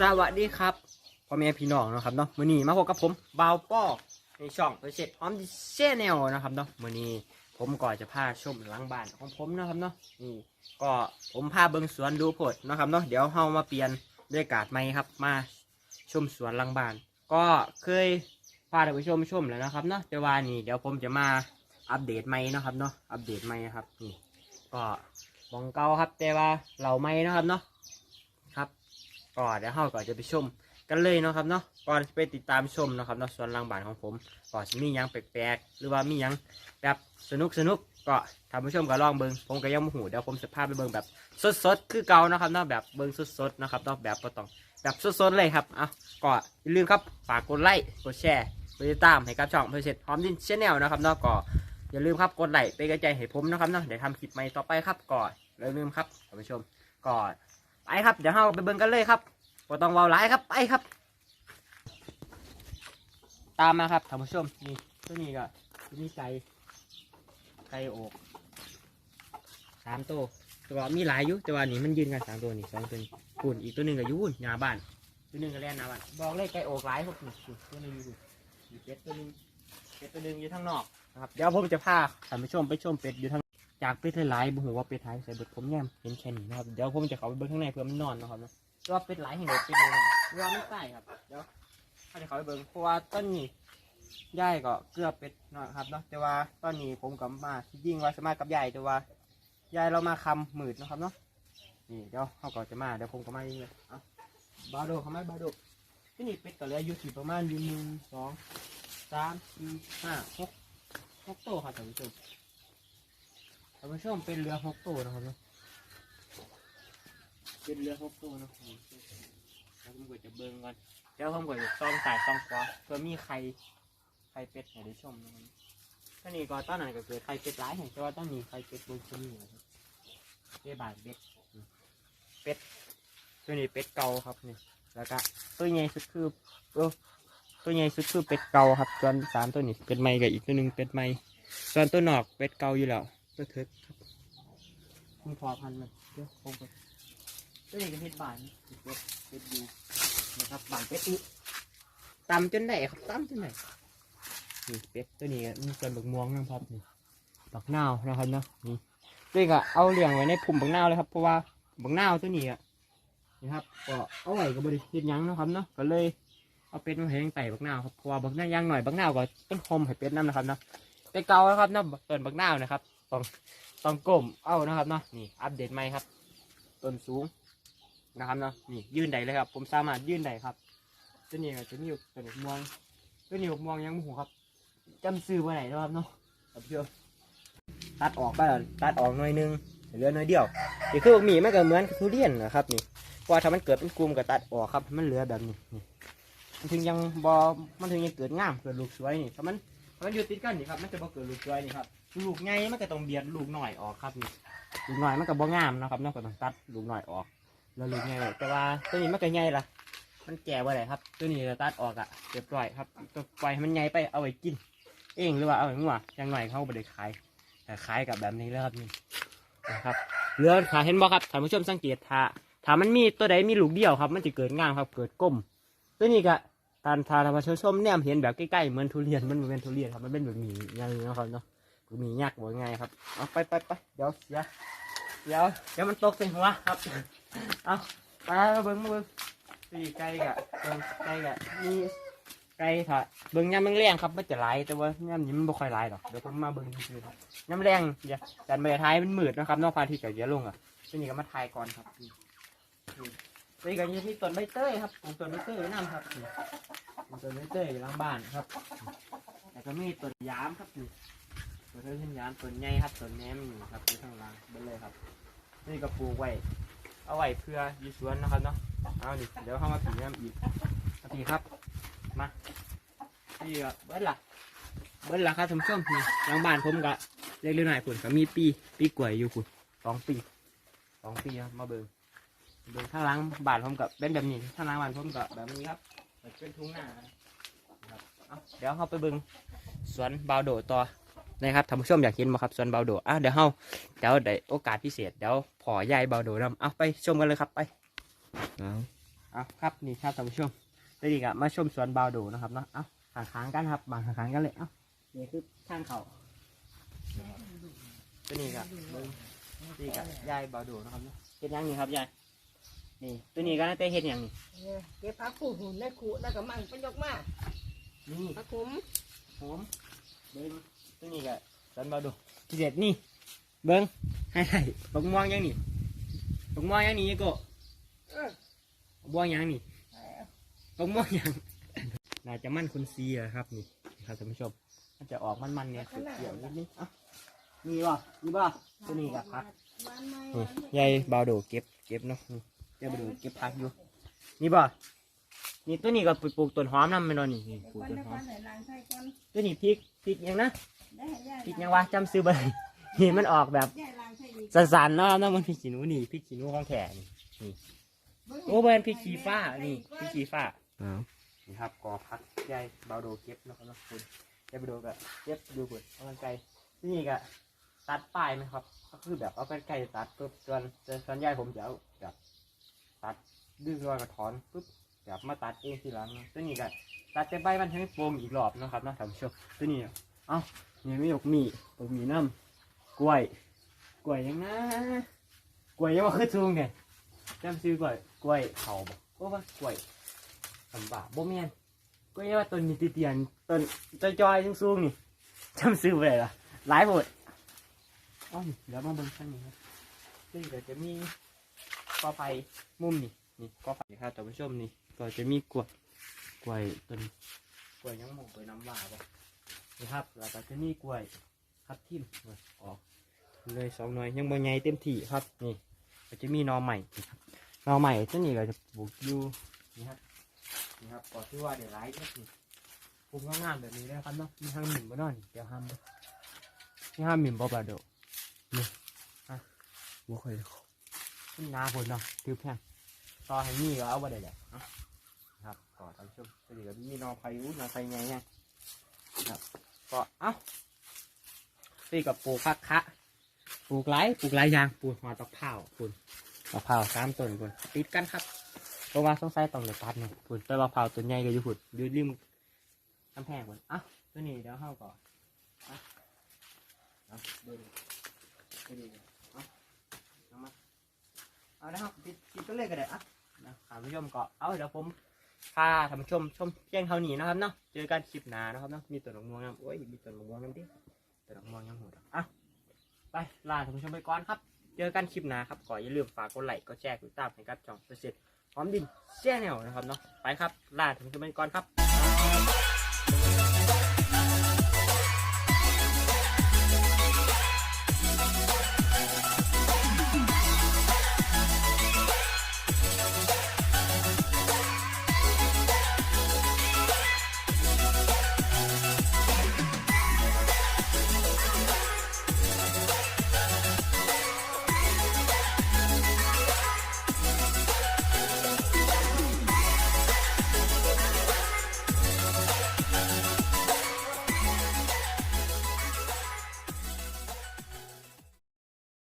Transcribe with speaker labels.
Speaker 1: สวัสดีครับพ่อแม่พี่น้องนะครับเนาะมื้อนี้มาพบกับผมบาวป้อในช่องเปเสร็จพร้อมดิเชแนลนะครับเนาะมื้อนี้ผมก็จะพาชมหลังบ้านของผมนะครับเนาะนี่ก็ผมพาเบิ่งสวนดูโพดนะครับเนาะเดี๋ยวเฮามาเปลี่ยนบรรยกาศใหม่ครับ มาชมสวนหลังบ้าน ก็เคยพาท่านผู้ชมชมแล้วนะครับเนาะแต่ว่านี่เดี๋ยวผมจะมาอัปเดตใหม่เนาะครับเนาะอัปเดตใหม่นะครับนี่ก็บองเก่าครับแต่ว่าเราใหม่เนะครับเนาะ ก็เดี๋ยวเราก็จะไปชมกันเลยเนาะครับเนาะก่อนไปติดตามชมเนาะครับเนาะส่วนหลังบ้านของผมก็จะมีหยังแปลกๆหรือว่ามีหยังแบบสนุกสนุกก็ท่านผู้ชมก็ลองเบิงผมก็ยังบ่หูเดี๋ยวผมจะพาไปเบิงแบบสดๆคือเก่านะครับเนาะแบบเบิงสดๆนะครับเนาะแบบบ่ต้องแบบสดๆเลยครับเอาก็อย่าลืมครับฝากกดไลค์กดแชร์กดติดตามให้กับช่องเพื่อเสร็จพร้อมดินชแนลนะครับเนาะก็อย่าลืมครับกดไลค์เป็นกำลังใจให้ผมนะครับเนาะเดี๋ยวทำคลิปใหม่ต่อไปครับก็อย่าลืมครับท่านผู้ชมก็ ไปครับเดี๋ยวเราไปเบิงกันเลยครับก็ต้องเวาหลายครับไปครับ ตามมาครับท่านผู้ชมนี่ตัวนี้ก็ตัวนี้ไก่ไก่อกสามตัวตัวมีหลายอยู่แต่ว่านี่มันยืนกันสามตัวนี่สองตัวนี้ปุ่นอีกตัวหนึ่งก็อยุ่นหน้าบ้าน ตัวหนึ่งก็แล่นหน้าบ้านบอกเลยไก่อกหลายครับนี่ตัวหนึงอยู่อยู่เป็ดตัวหนึงเป็ดตัวหนึงอยู่ทางนอกนะครับเดี๋ยวผมจะพาท่านผู้ชมไปชมเป็ดอยู่ทาง จากเป็ดหลายๆบุหัวาเป็ดไทยใส่เบิดผมแย้มเห็นแค่นี้นะครับ เดี๋ยวผมจะเข้าไปเบิ่งข้างในเพื่อมันนอนนะครับก็เป็นหลายแห่งเลยเป็นเลยนะว่าไม่ใช่ครับ เดี๋ยวถ้าจะเขาไปเบิ่งเพราะว่าต้นนี้ย่ายก็เกือบเป็ดเนาะครับเนาะ แต่ว่าตอนนี้ผมกับมาที่ยิ่งว่าสามารถกับยายแต่ว่ายายเรามาคำหมืดเนาะครับเนาะ นี่เดี๋ยวเขาก็จะมาเดี๋ยวผมก็มาเองเลยบาโดเขาไหมบาโดที่นี่เป็ดก็เหลืออยู่ที่ประมาณอยู่หนึ่งสองสามสี่ห้าหกหกโตวครับท่านผู้ชมานผู้ชมเป็นเรือหกโตวนะครับเนาะเป็นเรือหกตัวนะผมแล้วผมก็จะเบิ่งก่อนเดี๋ยวผมก็จะซ่อมสายซ่อมขวาเพื่อมีไข่ไข่เป็ดให้ได้ชมนะครับตอนนี้ก็ตอนนั้นก็เกิดไข่เป็ดหลายแห่งแต่ว่าตอนนี้ไข่เป็ดบนตัวนี้นะครับเป็ดบาทเป็ดเป็ดตัวนี้เป็ดเก่าครับนี่แล้วก็ตัวใหญ่สุดคือเออตัวใหญ่สุดคือเป็ดเก่าครับส่วนสามตัวนี้เป็ดใหม่กับอีกตัวหนึ่งเป็ดใหม่ส่วนตัวนอกเป็ดเก่าอยู่แล้ว ตัวเถิดครับมีพอพันมันเดี๋ยวผมก็ตัวนี้ก็เฮ็ดบานเป็ดเป็ดอยู่นะครับบานเป็ดอีตำจนได้ครับตำจนได้นี่เป็ดตัวนี้ก็มีส่วนบักม่วงนะครับนี่บักนาวนะครับเนาะนี่ตัวนี้ก็เอาเลี้ยงไว้ในพุ่มบักนาวเลยครับเพราะว่าบักนาวตัวนี้อะนี่ครับก็เอาไว้กับบริษัทยังนะครับเนาะก็เลยเอาเป็ดมาให้งไต่บักนาวครับเพราะว่าบักนาวย่างหน่อยบักนาวก็ต้นคมให้เป็ดน้ำนะครับเนาะเป็ดเก่าแล้วครับเนาะต้นบักนาวนะครับ ต้องต้องก้มเอานะครับเนาะนี่อัปเดตใหม่ครับต้นสูงนะครับเนาะนี่ยื่นใดเลยครับ ผมสามารถยื่นใดครับตัวนี้ก็จะมีอยู่ตัวนี้ม่วงตัวนี้ม่วงยังไม่หูครับจำซื้อไว้ไหนนะครับเนาะครับเพื่อตัดออกไปแล้วตัดออกหน่อยนึงเหลือหน่อยเดียวนี่คือหมีมันก็เหมือนทุเรียนนะครับนี่เพราะว่าถ้ามันเกิดเป็นกลุ่มก็ตัดออกครับ มันเหลือแบบนี้มันถึงยังบอมันถึงยังเกิดงามเกิดลูกสวยนี่ถ้ามันถ้ามันอยู่ติดกันนี่ครับมันจะบ่เกิดลูกสวยนี่ครับ ลูกไงมันก็ต้องเบียดลูกหน่อยออกครับนี่ลูกหน่อยมันก็บ่งามนะครับเนาะก็ต้องตัดลูกหน่อยออกเราลูกใหญ่แต่ว่าตัวนี้มันก็ใหญ่ละมันแก่ไว้เลยครับ ตัวนี้เราตัดออกอะเรียบร้อยครับตัวปล่อยให้มันใหญ่ไปเอาไว้กิน เองหรือว่าเอาไว้งัวอย่างหน่อยเขาไม่ได้ขายแต่ขายกับแบบนี้แล้วครับนี่นะครับเรือขาเห็นบ่ครับท่านผู้ชมสังเกตถ้าถ้ามันมีตัวใดมีลูกเดียวครับ มันจะเกิดงามครับ เกิดก้มตัวนี้ก็ทานทานท่านผู้มเนี่ยเห็นแบบใกล้ๆเหมือนทุเรียนมันบ่เป็นทุเรียนครับมันเป็นแบบหมีอย่างนี้นะครับเนาะ มียักษ์บอกง่ายครับ เอาไปไปไปเดี๋ยวเสียเดี๋ยวเดี๋ยวมันตกใส่หัวครับ เอาไปมาเบิ้งเบิ้งสี่ไก่กะเบิ้งไก่กะมีไก่ถ้าเบิ้งยำแรงครับมันจะไหลแต่ว่ายำนี้มันบ่ค่อยไหลหรอกเดี๋ยวผมมาเบิ้งคือครับยำแรงอย่าดันไปท้ายมันมืดนะครับนอกพาที่กับเยอะลงอะทีนี้ก็มาทายก่อนครับนี่นี่นี่ก็ยังมีต้นใบเตยครับปลูกต้นใบเตยไว้น้ำครับต้นใบเตยอยู่หลังบ้านครับแล้วก็มีต้นยามครับนี่ ต้นเส้นยามต้นใหญ่ครับต้นแหนมนี่ครับอยู่ข้างล่างเบนเลยครับ นี่ก็ปลูกไว้ เอาไว้เพื่ออยีสวนนะครับเนาะเอาดิเดี๋ยวเข้ามาผีน้ำอีกมาผีครับมาพี่ก็เบิ้ลละเบิ้ลละครับท่านผู้ชมพี่หลังบ้านผมก็เล็กๆหน่อยคุณก็มีปีปีกล้วยอยู่คุณสองปีสองปีครับมาเบิ่งเบิ่งข้างหล่างบ้านผมกับเป็นแบบนี้ข้างหล่างบ้านผมกับแบบนี้ครับเป็นทุ่งนาครับเอาเดี๋ยวเข้าไปเบิ่งสวนบาวโดต่อ นะครับท่านผู้ชมอยากเห็นไหมครับสวนบาวโดอะเดี๋ยวเข้าเดี๋ยวได้โอกาสพิเศษเดี๋ยวพอยายเบาโดนำเอาไปชมกันเลยครับไปเอาเอาครับนี่ครับท่านผู้ชมได้ดีกะมาชมสวนบาวโดนะครับเนาะเอาขางค้างๆกันครับบางขางค้างๆกันเลยเอานี่คือทางเขาตัวนี้กะเบิ่งนี่กะยายบาวโดนะครับเนาะเฮ็ดหยังนี่ครับยายนี่ตัวนี้ก็น่าจะเฮ็ดหยังนี่
Speaker 2: เก็บผักผูหุ่นได้ขู่แล้วก็มันไปยกมา
Speaker 1: นี่
Speaker 2: ผักขุม
Speaker 1: ผมเบิ้ง ตัวนี้ก็สวนบาวโดทีเด็ดนี่ เบิ้งให้ให้บักม่วงยังนี่บักม่วงยังนี่ก็บักม่วงยังนี่บักม่วงยังน่าจะมั่นคุณซีอะครับนี่ครับท่านผู้ชมมันจะออกมันๆเนี่ยเกี่ยวนิดนึงอะนี่บ่นี่บ่ตัวนี้กับพัก
Speaker 2: วันใหม่
Speaker 1: นี่ยายบาวโดเก็บเก็บเนาะนี่ยายบาวโดเก็บพักอยู่นี่บ่ะนี่ตัวนี้ก็ปลูกต้นหอมนำแม่นบ่นี่นี่ปลูกต้นหอม
Speaker 2: นไหล้างใส่ก่อน
Speaker 1: ตัวนี้พริก พริกหยังนะ
Speaker 2: ได้ให้ย่า
Speaker 1: พริกหยังวะจำซื้อบ่ได้นี่มันออกแบบ
Speaker 2: ย่าล้างใส่อีก
Speaker 1: สันๆเนาะเนาะมันพริกขี้หนูนี่พริกขี้หนูของแท้นี่นี่โอ้เป็นพริกขี้ฟ้านี่พริกขี้ฟ้านี่ครับกอพักใหญ่เบาโดเก็บนะครับนะคุณใหญ่เบาโดก็เก็บดูคุณเอากันไกลที่นี่ก็ตัดปลายไหมครับ ก็คือแบบเอากันไกลตัดปุ๊บส่วนส่วนใหญ่ผมจะเอาแบบตัดดึงรอยกระถอนปุ๊บ แบบมาตัดเองทีหลังนะตัวนี้ก็ตัดแต่ใบมันให้โปร่งอีกรอบนะครับนะท่านผู้ชมตัวนี้เอ้านี่ไม่ยกมีตกมีน้ำกล้วย กล้วยยังนะกล้วยยังว่าคือซูงเนี่ยจำซื้อกล้วยกล้วยเขาบอกโอ้ว่ากล้วยสำบากบ่แม่นก็ยังว่าต้นนี้ติเตียนต้นต้นจอยสูงๆนี่จำซื้อไปเลยละหลายหมดอ้อนี่เดี๋ยวมาเบิ่งข้างนี้ครับซึ่งเดี๋ยวจะมีกอไผ่มุมนี่นี่กอไผ่ครับท่านผู้ชมนี่ ก็จะมีกล้วยกล้วยต้นกล้วยยังหมกกล้วยน้ำว้าบ่นี่ครับ แล้วก็จะมีกล้วยคัดทิ่มนี่ออกเลยสองหน่วยยังบ่ใหญ่เต็มที่ครับนี่ก็จะมีหนอใหม่นี่ครับหนอใหม่ตัวนี้ก็จะปลูกอยู่นี่ครับนี่ครับก็ที่ว่าเดี๋ยวไลฟ์ก็คือปรุงงามๆแบบนี้ได้ครับเนาะมีห้างหมิ่นบ่เนอนเดี๋ยวห้ามบ่มีห้ามหมิ่นบ่บาดโดนี่ฮะบ่เคยขึ้นนาคนเนาะถือแพงต่อให้มีก็เอาบ่ได้แหละ เนาะนะครับก็ท่านผู้ชมสวัสดีครับมีนอไผ่อู้นอไผ่ไงเนี่ยครับก็เอ้าตีกับปลูกพักคะปลูกไรปลูกไรยางปลูกหัวตะเผาวคุณตะเผาวสามต้นคุณติดกันครับเพราะว่าสงสัยต้องเดือดตัดเนี่ยฝุ่นแต่ว่าเผาวตัวใหญ่ก็อยู่ฝุ่นอยู่ริมกำแพงฝุ่นอะตัวนี้เดี๋ยวเข้าก่อนอะเอาเดี๋ยวตัวนี้เอาเอามาเอานะครับปิดปิดตัวเลขก็ได้อะนะท่านผู้ชมก็เอาเดี๋ยวผม พาท่านชมชมเพียงเท่านี้นะครับเนาะเจอกันคลิปหน้านะครับเนาะมีตัวหนงม่วงน้ำโอ้ยมีตัวหนงม่วงน้ำดิตัวหนงม่วงน้ำหูดอกอะไปลาท่านผู้ชมไปก่อนครับ เจอกันคลิปหน้าครับก็อย่าลืมฝากกดไลค์กดแชร์กดติดตามให้กับช่องเสร็จพร้อมดินแช่แนวนะครับเนาะไปครับลาถึงจะเป็นก่อนครับ